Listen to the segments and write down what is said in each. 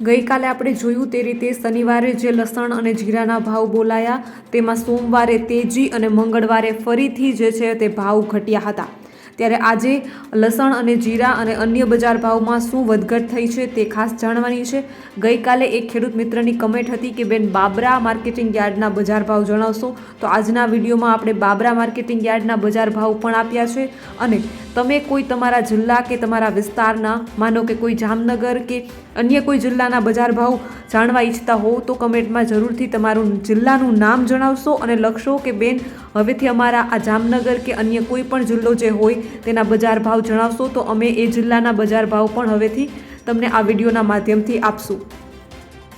ગઈકાલે આપણે જોયું તે રીતે શનિવારે જે લસણ અને જીરાના ભાવ બોલાયા, તેમાં સોમવારે તેજી અને મંગળવારે ફરીથી જે છે તે ભાવ ઘટ્યા હતા. ત્યારે આજે લસણ અને જીરા અને અન્ય બજાર ભાવમાં શું વધઘટ થઈ છે તે ખાસ જાણવાની છે. ગઈકાલે એક ખેડૂત મિત્રની કમેન્ટ હતી કે, બેન, બાબરા માર્કેટિંગ યાર્ડના બજાર ભાવ જણાવશો તો આજના વિડીયોમાં આપણે બાબરા માર્કેટિંગ યાર્ડના બજાર ભાવ પણ આપ્યા છે અને તમે કોઈ તમારા જિલ્લા કે તમારા વિસ્તારના, માનો કે કોઈ જામનગર કે અન્ય કોઈ જિલ્લાના બજાર ભાવ જાણવા ઈચ્છતા હોવ તો કમેન્ટમાં જરૂરથી તમારું જિલ્લાનું નામ જણાવશો અને લખશો કે, બેન હવેથી અમારા આ જામનગર કે અન્ય કોઈ પણ જિલ્લો જે હોય તેના બજાર ભાવ જણાવશો તો અમે એ જિલ્લાના બજાર ભાવ પણ હવેથી તમને આ વિડીયોના માધ્યમથી આપશું.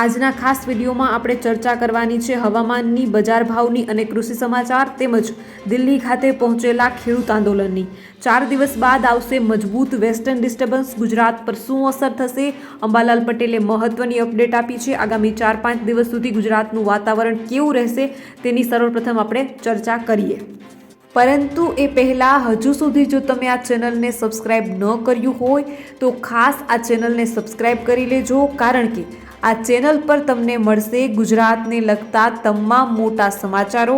આજના ખાસ વિડીયોમાં આપણે ચર્ચા કરવાની છે હવામાનની, બજાર ભાવની અને કૃષિ સમાચાર તેમજ દિલ્હી ખાતે પહોંચેલા ખેડૂત આંદોલનની. ચાર દિવસ બાદ આવશે મજબૂત વેસ્ટર્ન ડિસ્ટર્બન્સ. ગુજરાત પર શું અસર થશે? અંબાલાલ પટેલે મહત્વની અપડેટ આપી છે. આગામી ચાર પાંચ દિવસ સુધી ગુજરાતનું વાતાવરણ કેવું રહેશે તેની સર્વપ્રથમ આપણે ચર્ચા કરીએ. પરંતુ એ પહેલાં હજુ સુધી જો તમે આ ચેનલને સબસ્ક્રાઈબ ન કર્યું હોય તો ખાસ આ ચેનલને સબસ્ક્રાઈબ કરી લેજો, કારણ કે આ ચેનલ પર તમને મળશે ગુજરાતને લગતા તમામ મોટા સમાચારો,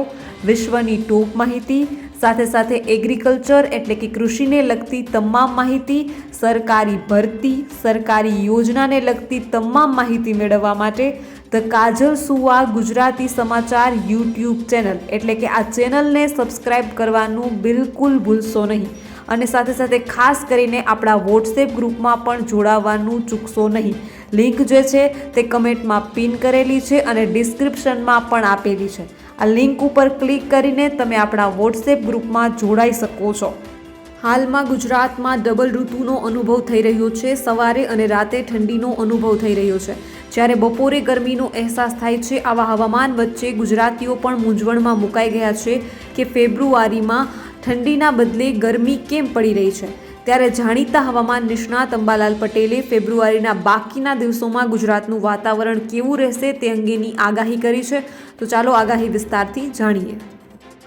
વિશ્વની ટોપ માહિતી, સાથે સાથે એગ્રીકલ્ચર એટલે કે કૃષિને લગતી તમામ માહિતી, સરકારી ભરતી, સરકારી યોજનાને લગતી તમામ માહિતી મેળવવા માટે ધ કાજલ સુવા ગુજરાતી સમાચાર યુટ્યુબ ચેનલ. એટલે કે આ ચેનલને સબસ્ક્રાઇબ કરવાનું બિલકુલ ભૂલશો નહીં. અને સાથે સાથે ખાસ કરીને આપણા વોટ્સએપ ગ્રુપમાં પણ જોડાવાનું ચૂકશો નહીં. લિંક જે છે તે કમેન્ટમાં પિન કરેલી છે અને ડિસ્ક્રિપ્શનમાં પણ આપેલી છે. આ લિંક ઉપર ક્લિક કરીને તમે આપણા વોટ્સએપ ગ્રુપમાં જોડાઈ શકો છો. હાલમાં ગુજરાતમાં ડબલ ઋતુનો અનુભવ થઈ રહ્યો છે. સવારે અને રાતે ઠંડીનો અનુભવ થઈ રહ્યો છે. જ્યારે બપોરે ગરમીનો અહેસાસ થાય છે, આવા હવામાન વચ્ચે ગુજરાતીઓ પણ મૂંઝવણમાં મુકાઈ ગયા છે કે ફેબ્રુઆરીમાં ઠંડીના બદલે ગરમી કેમ પડી રહી છે? ત્યારે જાણીતા હવામાન નિષ્ણાત અંબાલાલ પટેલે ફેબ્રુઆરીના બાકીના દિવસોમાં ગુજરાતનું વાતાવરણ કેવું રહેશે તે અંગેની આગાહી કરી છે. તો ચાલો આગાહી વિસ્તારથી જાણીએ.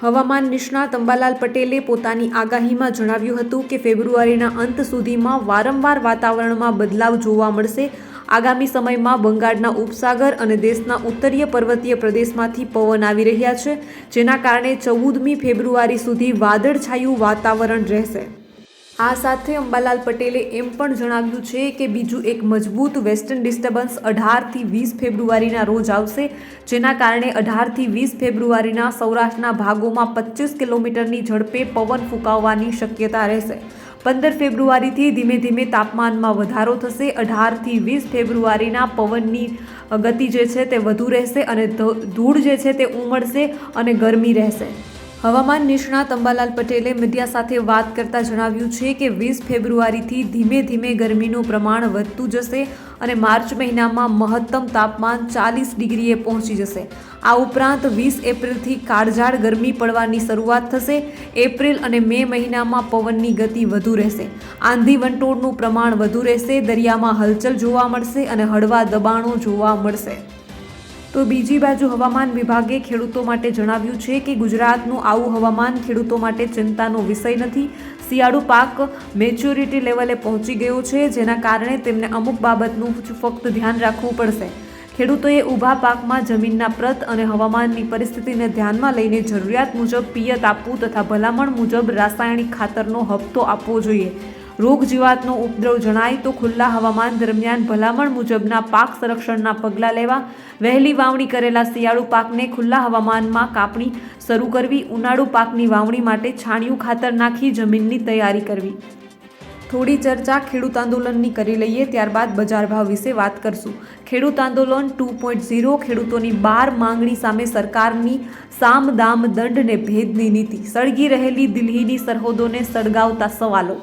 હવામાન નિષ્ણાત અંબાલાલ પટેલે પોતાની આગાહીમાં જણાવ્યું હતું કે ફેબ્રુઆરીના અંત સુધીમાં વારંવાર વાતાવરણમાં બદલાવ જોવા મળશે. આગામી સમયમાં બંગાળના ઉપસાગર અને દેશના ઉત્તરીય પર્વતીય પ્રદેશમાંથી પવન આવી રહ્યા છે, જેના કારણે ચૌદમી ફેબ્રુઆરી સુધી વાદળછાયું વાતાવરણ રહેશે. આ સાથે અંબાલાલ પટેલે એમ પણ જણાવ્યું છે કે બીજું એક મજબૂત વેસ્ટર્ન ડિસ્ટર્બન્સ અઢારથી વીસ ફેબ્રુઆરીના રોજ આવશે, જેના કારણે અઢારથી વીસ ફેબ્રુઆરીના સૌરાષ્ટ્રના ભાગોમાં પચીસ કિલોમીટરની ઝડપે પવન ફૂંકાવવાની શક્યતા રહેશે. પંદર ફેબ્રુઆરીથી ધીમે ધીમે તાપમાનમાં વધારો થશે. અઢારથી વીસ ફેબ્રુઆરીના પવનની ગતિ જે છે તે વધુ રહેશે અને ધૂળ જે છે તે ઉમળશે અને ગરમી રહેશે. હવામાન નિષ્ણાત અંબાલાલ પટેલે મીડિયા સાથે વાત કરતા જણાવ્યું છે કે વીસ ફેબ્રુઆરીથી ધીમે ધીમે ગરમીનું પ્રમાણ વધતું જશે અને માર્ચ મહિનામાં મહત્તમ તાપમાન ચાલીસ ડિગ્રીએ પહોંચી જશે. આ ઉપરાંત વીસ એપ્રિલથી કાળઝાળ ગરમી પડવાની શરૂઆત થશે. એપ્રિલ અને મે મહિનામાં પવનની ગતિ વધુ રહેશે. આંધી વંટોળનું પ્રમાણ વધુ રહેશે, દરિયામાં હલચલ જોવા મળશે અને હળવા દબાણો જોવા મળશે. તો બીજી બાજુ હવામાન વિભાગે ખેડૂતો માટે જણાવ્યું છે કે ગુજરાતનું આવું હવામાન ખેડૂતો માટે ચિંતાનો વિષય નથી. શિયાળુ પાક મેચ્યોરિટી લેવલે પહોંચી ગયો છે, જેના કારણે તેમને અમુક બાબતનું ફક્ત ધ્યાન રાખવું પડશે. ખેડૂતોએ ઊભા પાકમાં જમીનના પ્રત અને હવામાનની પરિસ્થિતિને ધ્યાનમાં લઈને જરૂરિયાત મુજબ પિયત આપવું તથા ભલામણ મુજબ રાસાયણિક ખાતરનો હપ્તો આપવો જોઈએ. રોગ જીવાતનો ઉપદ્રવ જણાય તો ખુલ્લા હવામાન દરમિયાન ભલામણ મુજબના પાક સંરક્ષણના પગલાં લેવા વહેલી વાવણી કરેલા શિયાળુ પાકને ખુલ્લા હવામાનમાં કાપણી શરૂ કરવી, ઉનાળુ પાકની વાવણી માટે છાણિયું ખાતર નાખી જમીનની તૈયારી કરવી. થોડી ચર્ચા ખેડૂત આંદોલનની કરી લઈએ, ત્યારબાદ બજાર ભાવ વિશે વાત કરશું. ખેડૂત આંદોલન ટુ પોઈન્ટ ઝીરો ખેડૂતોની બાર માંગણી સામે સરકારની સામ દામ દંડ ભેદની નીતિ. સળગી રહેલી દિલ્હીની સરહદોને સળગાવતા સવાલો.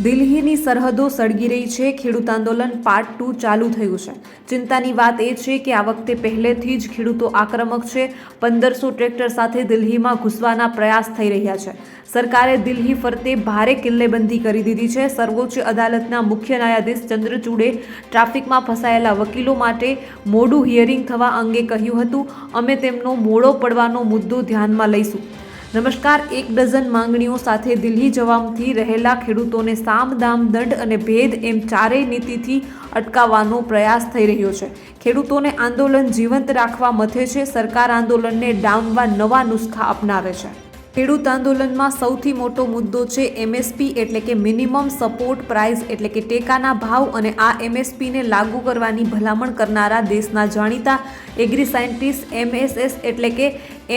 દિલ્હીની સરહદો સળગી રહી છે. ખેડૂત આંદોલન પાર્ટ ટુ ચાલુ થયું છે. ચિંતાની વાત એ છે કે આ વખતે પહેલેથી જ ખેડૂતો આક્રમક છે. પંદરસો ટ્રેક્ટર સાથે દિલ્હીમાં ઘૂસવાના પ્રયાસ થઈ રહ્યા છે. સરકારે દિલ્હી ફરતે ભારે કિલ્લેબંધી કરી દીધી છે. સર્વોચ્ચ અદાલતના મુખ્ય ન્યાયાધીશ ચંદ્રચૂડે ટ્રાફિકમાં ફસાયેલા વકીલો માટે મોડું હિયરિંગ થવા અંગે કહ્યું હતું. અમે તેમનો મોડો પડવાનો મુદ્દો ધ્યાનમાં લઈશું. નમસ્કાર, એક ડઝન માંગણીઓ સાથે દિલ્હી જવામથી રહેલા ખેડૂતોને સામ, દામ, દંડ અને ભેદ એમ ચારેય નીતિથી અટકાવવાનો પ્રયાસ થઈ રહ્યો છે. ખેડૂતોને આંદોલન જીવંત રાખવા મથે છે, સરકાર આંદોલનને ડામવા નવા નુસ્ખા અપનાવે છે. ખેડૂત આંદોલનમાં સૌથી મોટો મુદ્દો છે એમએસપી એટલે કે મિનિમમ સપોર્ટ પ્રાઇસ એટલે કે ટેકાના ભાવ અને આ એમએસપીને લાગુ કરવાની ભલામણ કરનારા દેશના જાણીતા એગ્રી સાયન્ટિસ્ટ એમએસએસ એટલે કે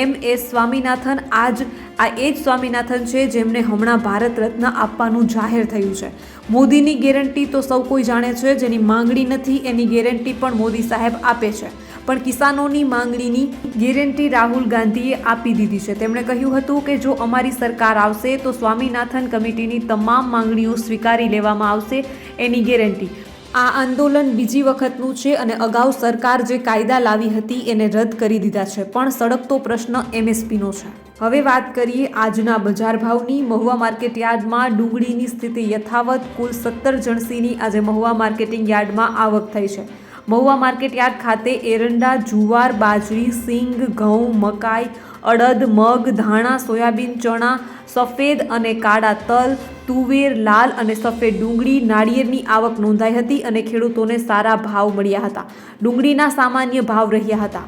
એમ એસ સ્વામીનાથન. આજ આ એ જ સ્વામિનાથન છે જેમને હમણાં ભારત રત્ન આપવાનું જાહેર થયું છે. મોદીની ગેરંટી તો સૌ કોઈ જાણે છે, જેની માંગણી નથી, એની ગેરંટી પણ મોદી સાહેબ આપે છે. પણ કિસાનોની માંગણીની ગેરંટી રાહુલ ગાંધીએ આપી દીધી છે. તેમણે કહ્યું હતું કે જો અમારી સરકાર આવશે તો સ્વામીનાથન કમિટીની તમામ માંગણીઓ સ્વીકારી લેવામાં આવશે એની ગેરંટી. આ આંદોલન બીજી વખતનું છે અને અગાઉ સરકાર જે કાયદા લાવી હતી એને રદ કરી દીધા છે. પણ સડકતો પ્રશ્ન એમએસપીનો છે. હવે વાત કરીએ આજના બજાર ભાવની. મહુવા માર્કેટ યાર્ડમાં ડુંગળીની સ્થિતિ યથાવત કુલ સત્તર જણસીની આજે મહુવા માર્કેટિંગ યાર્ડમાં આવક થઈ છે. મહુવા માર્કેટ યાર્ડ ખાતે એરંડા, જુવાર, બાજરી, સિંગ, ઘઉં, મકાઈ, અડદ, મગ, ધાણા, સોયાબીન, ચણા, સફેદ અને કાળા તલ, તુવેર, લાલ અને સફેદ ડુંગળી નાળિયેરની આવક નોંધાઈ હતી અને ખેડૂતોને સારા ભાવ મળ્યા હતા. ડુંગળીના સામાન્ય ભાવ રહ્યા હતા.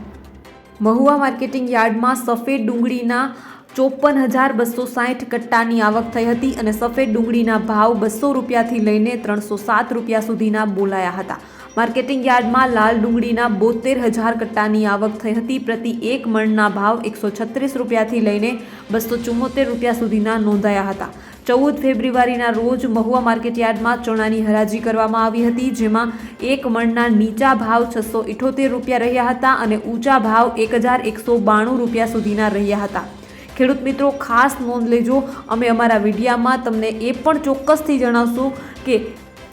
મહુવા માર્કેટિંગ યાર્ડમાં સફેદ ડુંગળીના ચોપન હજાર બસો સાઠ કટ્ટાની આવક થઈ હતી અને સફેદ ડુંગળીના ભાવ બસો રૂપિયાથી લઈને ત્રણસો સાત રૂપિયા સુધીના બોલાયા હતા. માર્કેટિંગ યાર્ડમાં લાલ ડુંગળીના બોતેર હજાર કટ્ટાની આવક થઈ હતી. પ્રતિ એક મણના ભાવ એકસો છત્રીસ રૂપિયાથી લઈને બસો ચુમ્મોતેર રૂપિયા સુધીના નોંધાયા હતા. ચૌદ ફેબ્રુઆરીના રોજ મહુવા માર્કેટ યાર્ડમાં ચણાની હરાજી કરવામાં આવી હતી, જેમાં એક મણના નીચા ભાવ છસો ઇઠોતેર રૂપિયા રહ્યા હતા અને ઊંચા ભાવ એક હજાર એકસો બાણું રૂપિયા સુધીના રહ્યા હતા. ખેડૂત મિત્રો, ખાસ નોંધ લેજો, અમે અમારા વિડીયામાં તમને એ પણ ચોક્કસથી જણાવશું કે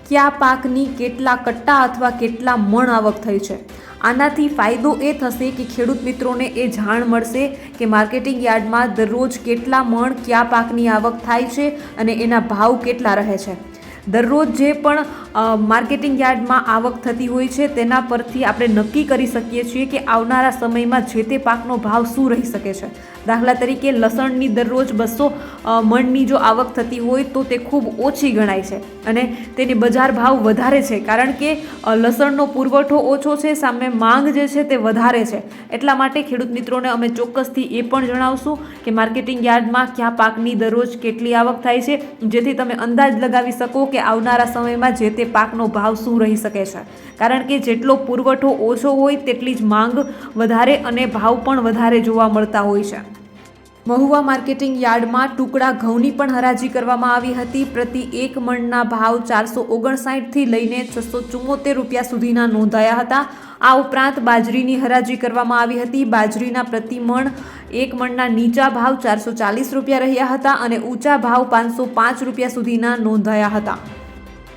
કયા પાકની કેટલા કટ્ટા અથવા કેટલા મણ આવક થઈ છે? આનાથી ફાયદો એ થશે કે ખેડૂત મિત્રોને એ જાણ મળશે કે માર્કેટિંગ યાર્ડમાં દરરોજ કેટલા મણ, કયા પાકની આવક થાય છે અને એના ભાવ કેટલા રહે છે. દરરોજ જે પણ માર્કેટિંગ યાર્ડમાં આવક થતી હોય છે, તેના પરથી આપણે નક્કી કરી શકીએ છીએ કે આવનારા સમયમાં જે તે પાકનો ભાવ શું રહી શકે છે. દાખલા તરીકે લસણની દરરોજ બસો મણની જો આવક થતી હોય તો તે ખૂબ ઓછી ગણાય છે અને તેની બજાર ભાવ વધારે છે કારણ કે લસણનો પુરવઠો ઓછો છે, સામે માંગ જે છે તે વધારે છે. એટલા માટે ખેડૂત મિત્રોને અમે ચોક્કસથી એ પણ જણાવશું કે માર્કેટિંગ યાર્ડમાં કયા પાકની દરરોજ કેટલી આવક થાય છે, જેથી તમે અંદાજ લગાવી શકો કે આવનારા સમયમાં જે તે પાકનો ભાવ શું રહી શકે છે. કારણ કે જેટલો પુરવઠો ઓછો હોય તેટલી જ માંગ વધારે અને ભાવ પણ વધારે જોવા મળતા હોય છે. મહુવા માર્કેટિંગ યાર્ડમાં ટુકડા ઘઉંની પણ હરાજી કરવામાં આવી હતી. પ્રતિ એક મણના ભાવ ચારસો ઓગણસાઠથી લઈને છસો ચુમ્મોતેર રૂપિયા સુધીના નોંધાયા હતા. આ ઉપરાંત બાજરીની હરાજી કરવામાં આવી હતી. બાજરીના પ્રતિ મણ એક મણના નીચા ભાવ ચારસો ચાલીસ રૂપિયા રહ્યા હતા અને ઊંચા ભાવ પાંચસો પાંચ રૂપિયા સુધીના નોંધાયા હતા.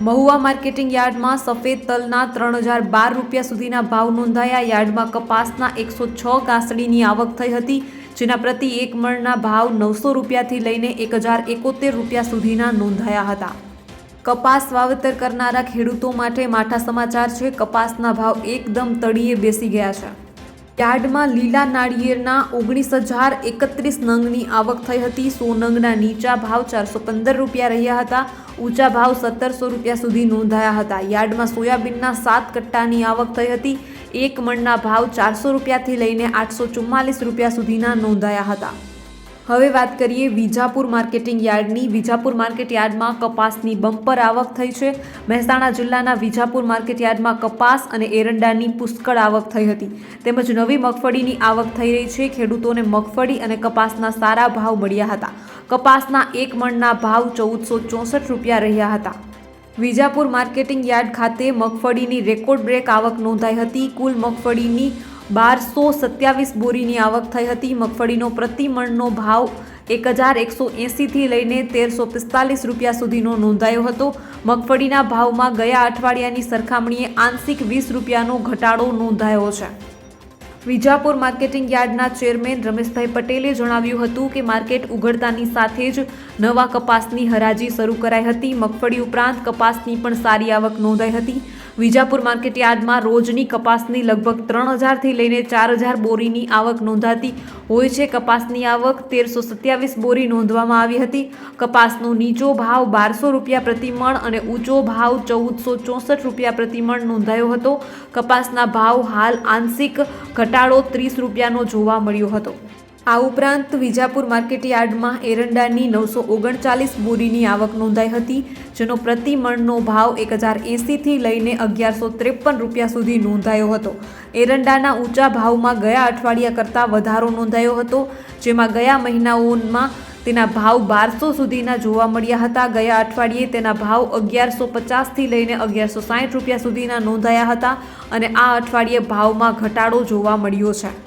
મહુવા માર્કેટિંગ યાર્ડમાં સફેદ તલના ત્રણ હજાર બાર રૂપિયા સુધીના ભાવ નોંધાયા. યાર્ડમાં કપાસના એકસો છ કાસડીની આવક થઈ હતી. જેના પ્રતિ એક મણના ભાવ નવસો રૂપિયાથી લઈને એક હજાર એકોતેર રૂપિયા સુધીના નોંધાયા હતા. કપાસ વાવેતર કરનારા ખેડૂતો માટે માઠા સમાચાર છે, કપાસના ભાવ એકદમ તળિયે બેસી ગયા છે. યાર્ડમાં લીલા નાળિયેરના ઓગણીસ હજાર એકત્રીસ નંગની આવક થઈ હતી, સો નંગના નીચા ભાવ ચારસો પંદર રૂપિયા રહ્યા હતા, ઊંચા ભાવ સત્તરસો રૂપિયા સુધી નોંધાયા હતા. યાર્ડમાં સોયાબીનના સાત કટ્ટાની આવક થઈ હતી એક મણના ભાવ ચારસો રૂપિયાથી લઈને આઠસો ચુમ્માલીસ રૂપિયા સુધીના નોંધાયા હતા. હવે વાત કરીએ વિજાપુર માર્કેટિંગ યાર્ડની. વિજાપુર માર્કેટ યાર્ડમાં કપાસની બમ્પર આવક થઈ છે. મહેસાણા જિલ્લાના વિજાપુર માર્કેટ યાર્ડમાં કપાસ અને એરંડાની પુષ્કળ આવક થઈ હતી. તેમજ નવી મગફળીની આવક થઈ રહી છે. ખેડૂતોને મગફળી અને કપાસના સારા ભાવ મળ્યા હતા. કપાસના એક મણના ભાવ ચૌદસો ચોસઠ રૂપિયા રહ્યા હતા. વિજાપુર માર્કેટિંગ યાર્ડ ખાતે મગફળીની રેકોર્ડ બ્રેક આવક નોંધાઈ હતી. કુલ મગફળીની બારસો સત્યાવીસ બોરીની આવક થઈ હતી. મગફળીનો પ્રતિમણનો ભાવ એક હજાર એકસો એંસીથી લઈને તેરસો પિસ્તાલીસ રૂપિયા સુધીનો નોંધાયો હતો. મગફળીના ભાવમાં ગયા અઠવાડિયાની સરખામણીએ આંશિક વીસ રૂપિયાનો ઘટાડો નોંધાયો છે. વિજાપુર માર્કેટિંગ યાર્ડના ચેરમેન રમેશભાઈ પટેલે જણાવ્યું હતું કે માર્કેટ ઉઘડતાની સાથે જ નવા કપાસની હરાજી શરૂ કરાઈ હતી. મગફળી ઉપરાંત કપાસની પણ સારી આવક નોંધાઈ હતી. વિજાપુર માર્કેટ યાર્ડમાં રોજની કપાસની લગભગ ત્રણ હજારથી લઈને ચાર હજાર બોરીની આવક નોંધાતી હોય છે. કપાસની આવક તેરસો સત્યાવીસ બોરી નોંધવામાં આવી હતી. કપાસનો નીચો ભાવ બારસો રૂપિયા પ્રતિમણ અને ઊંચો ભાવ ચૌદસો ચોસઠ રૂપિયા પ્રતિમણ નોંધાયો હતો. કપાસના ભાવ હાલ આંશિક ઘટાડો ત્રીસ રૂપિયાનો જોવા મળ્યો હતો. આ ઉપરાંત વિજાપુર માર્કેટ યાર્ડમાં એરંડાની નવસો ઓગણચાલીસ બોરીની આવક નોંધાઈ હતી, જેનો પ્રતિ મણનો ભાવ એક હજાર એંસીથી લઈને અગિયારસો ત્રેપન રૂપિયા સુધી નોંધાયો હતો. એરંડાના ઊંચા ભાવમાં ગયા અઠવાડિયા કરતાં વધારો નોંધાયો હતો, જેમાં ગયા મહિનાઓમાં તેના ભાવ બારસો સુધીના જોવા મળ્યા હતા. ગયા અઠવાડિયે તેના ભાવ અગિયારસો પચાસથી લઈને અગિયારસો સાઠ રૂપિયા સુધીના નોંધાયા હતા અને આ અઠવાડિયે ભાવમાં ઘટાડો જોવા મળ્યો છે.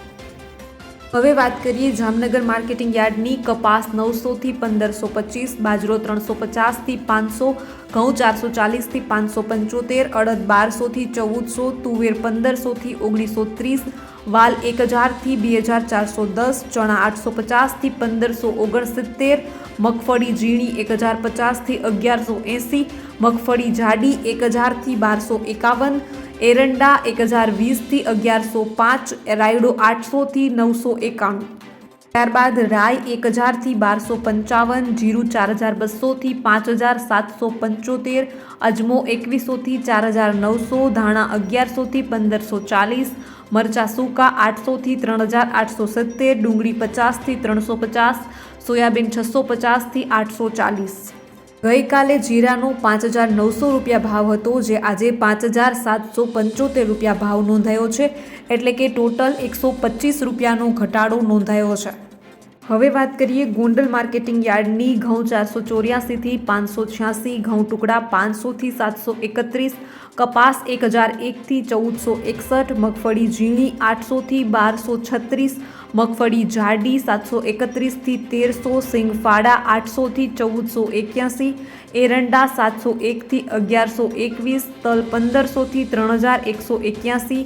હવે વાત કરીએ જામનગર માર્કેટિંગ યાર્ડની કપાસ નવસોથી પંદરસો પચીસ, બાજરો ત્રણસો પચાસથી પાંચસો, ઘઉં ચારસો ચાલીસથી પાંચસો પંચોતેર, અડદ બારસોથી ચૌદસો, તુવેર પંદરસોથી ઓગણીસો ત્રીસ વાલ એક હજારથી બે હજાર ચારસો દસ, ચણા આઠસો પચાસથી પંદરસો ઓગણસિત્તેર, મગફળી ઝીણી એક હજાર પચાસથી અગિયારસો એંસી, મગફળી જાડી એક હજારથી બારસો એકાવન, એરંડા એક હજાર વીસથી અગિયારસો પાંચ, રાયડો આઠસોથી નવસો એકાણું. ત્યારબાદ રાય એક હજારથી બારસો પંચાવન, જીરું ચાર હજાર બસોથી પાંચ હજાર સાતસો પંચોતેર, અજમો એકવીસોથી ચાર હજાર નવસો, ધાણા અગિયારસોથી પંદરસો ચાલીસ મરચાં સૂકા આઠસોથી ત્રણ હજાર આઠસો સિત્તેર, ડુંગળી પચાસથી ત્રણસો પચાસ, સોયાબીન છસો પચાસથી આઠસો ચાલીસ. ગઈકાલે જીરાનો પાંચ હજાર નવસો રૂપિયા ભાવ હતો, જે આજે પાંચ હજાર સાતસો પંચોતેર રૂપિયા ભાવ નોંધાયો છે, એટલે કે ટોટલ એકસો પચીસ રૂપિયાનો ઘટાડો નોંધાયો છે. હવે વાત કરીએ ગોંડલ માર્કેટિંગ યાર્ડની ઘઉં ચારસો ચોર્યાસીથી પાંચસો છ્યાસી, ઘઉં ટુકડા પાંચસોથી સાતસો એકત્રીસ, કપાસ એક હજાર એકથી ચૌદસો એકસઠ, મગફળી ઝીણી આઠસોથી બારસો છત્રીસ મગફળી જાડી સાતસો એકત્રીસથી તેરસો, સિંગફાડા આઠસોથી ચૌદસો એક્યાસી, એરંડા સાતસો એકથી અગિયારસો એકવીસ, તલ પંદરસોથી ત્રણ હજાર એકસો એક્યાસી,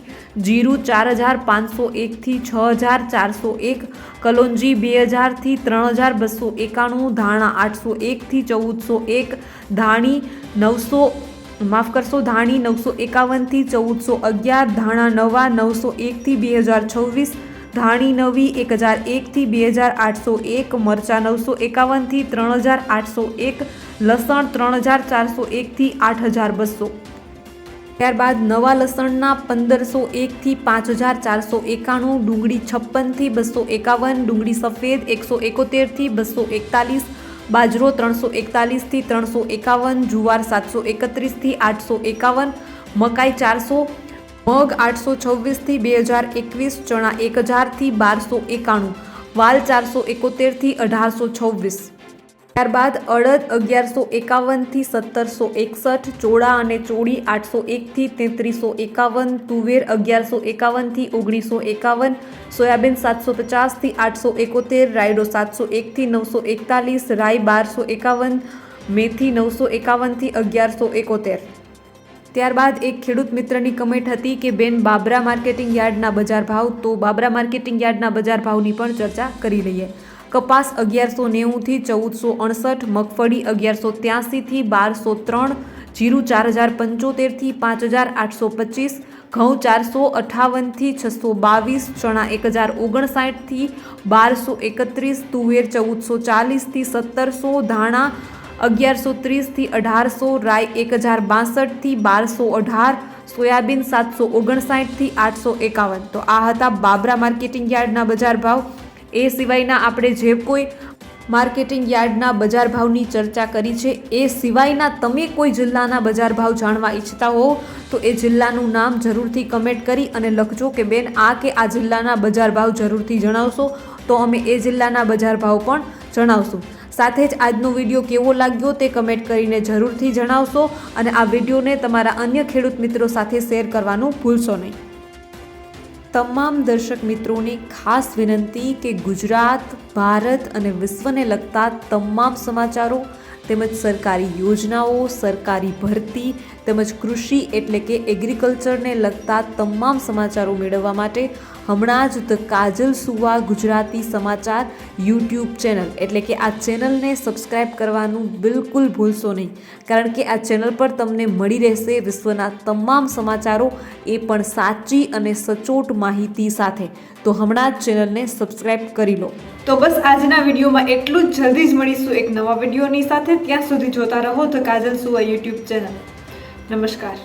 જીરું ચાર હજાર પાંચસો એકથી છ હજાર ચારસો એક, કલોંજી બે હજારથી ત્રણ હજાર બસો એકાણું, ધાણા આઠસો એકથી ચૌદસો એક, ધાણી નવસો, માફ કરશો, ધાણી નવસો એકાવનથી ચૌદસો અગિયાર, ધાણા નવા નવસો એકથી બે હજાર છવ્વીસ ધાણી નવી એક હજાર એકથી બે હજાર આઠસો એક, મરચાં નવસો એકાવનથી ત્રણ હજાર આઠસો એક, લસણ ત્રણ હજાર ચારસો એકથી આઠ હજાર બસો. ત્યારબાદ નવા લસણના પંદરસો એકથી પાંચ હજાર ચારસો એકાણું, ડુંગળી છપ્પનથી બસો એકાવન, ડુંગળી સફેદ એકસો એકોતેરથી બસો એકતાલીસ, બાજરો ત્રણસો એકતાલીસથી ત્રણસો એકાવન, જુવાર સાતસો એકત્રીસથી આઠસો એકાવન, મકાઈ ચારસો મગ આઠસો છવ્વીસથી બે હજાર એકવીસ, ચણા એક હજારથી બારસો એકાણું, વાલ ચારસો એકોતેરથી અઢારસો છવ્વીસ. ત્યારબાદ અડદ અગિયારસો એકાવનથી સત્તરસો એકસઠ, ચોળા અને ચોળી આઠસો એકથી તેત્રીસો એકાવન, તુવેર અગિયારસો એકાવનથી ઓગણીસો એકાવન, સોયાબીન સાતસો પચાસથી આઠસો એકોતેર, રાયડો સાતસો એકથી નવસો એકતાલીસ રાય બારસો એકાવન, મેથી નવસો એકાવનથી અગિયારસો એકોતેર. ત્યારબાદ એક ખેડૂત મિત્રની કમેન્ટ હતી કે, બેન, બાબરા માર્કેટિંગ યાર્ડના બજાર ભાવ તો બાબરા માર્કેટિંગ યાર્ડના બજાર ભાવની પણ ચર્ચા કરી લઈએ. કપાસ અગિયારસો નેવુંથી ચૌદસો અડસઠ મગફળી અગિયારસો ત્યાંસીથી બારસો ત્રણ, જીરું ચાર હજાર પંચોતેરથી પાંચ હજાર આઠસો પચીસ, ઘઉં ચારસો અઠાવનથી છસો બાવીસ, ચણા એક હજાર ઓગણસાઠથી બારસો એકત્રીસ, તુવેર ચૌદસો ચાલીસથી સત્તરસો, ધાણા અગિયારસો ત્રીસથી અઢારસો, રાય એક હજાર બાસઠથી બારસો અઢાર, સોયાબીન સાતસો ઓગણસાઠથી આઠસો એકાવન. તો આ હતા બાબરા માર્કેટિંગ યાર્ડના બજાર ભાવ. એ સિવાયના આપણે જે કોઈ માર્કેટિંગ યાર્ડના બજાર ભાવની ચર્ચા કરી છે, એ સિવાયના તમે કોઈ જિલ્લાના બજાર ભાવ જાણવા ઈચ્છતા હો, તો એ જિલ્લાનું નામ જરૂરથી કમેન્ટ કરી અને લખજો કે બેન, આ કે આ જિલ્લાના બજાર ભાવ જરૂરથી જણાવશો? તો અમે એ જિલ્લાના બજાર ભાવ પણ જણાવશું. સાથે જ આજનો વીડિયો કેવો લાગ્યો તે કમેન્ટ કરીને જરૂરથી જણાવશો અને આ વિડીયોને તમારા અન્ય ખેડૂત મિત્રો સાથે શેર કરવાનું ભૂલશો નહીં. તમામ દર્શક મિત્રોને ખાસ વિનંતી કે ગુજરાત, ભારત અને વિશ્વને લગતા તમામ સમાચારો તેમજ સરકારી યોજનાઓ, સરકારી ભરતી તેમજ કૃષિ એટલે કે એગ્રીકલ્ચરને લગતા તમામ સમાચારો મેળવવા માટે હમણાં જ ધ કાજલ સુવા ગુજરાતી સમાચાર યુટ્યુબ ચેનલ એટલે કે આ ચેનલને સબસ્ક્રાઇબ કરવાનું બિલકુલ ભૂલશો નહીં. કારણ કે આ ચેનલ પર તમને મળી રહેશે વિશ્વના તમામ સમાચારો એ પણ સાચી અને સચોટ માહિતી સાથે. તો હમણાં જ ચેનલને સબસ્ક્રાઇબ કરી લો. તો બસ આજના વિડીયોમાં એટલું જ. જલ્દી જ મળીશું એક નવા વિડીયોની સાથે. ત્યાં સુધી જોતા રહો ધ કાજલ સુવા યુટ્યુબ ચેનલ. નમસ્કાર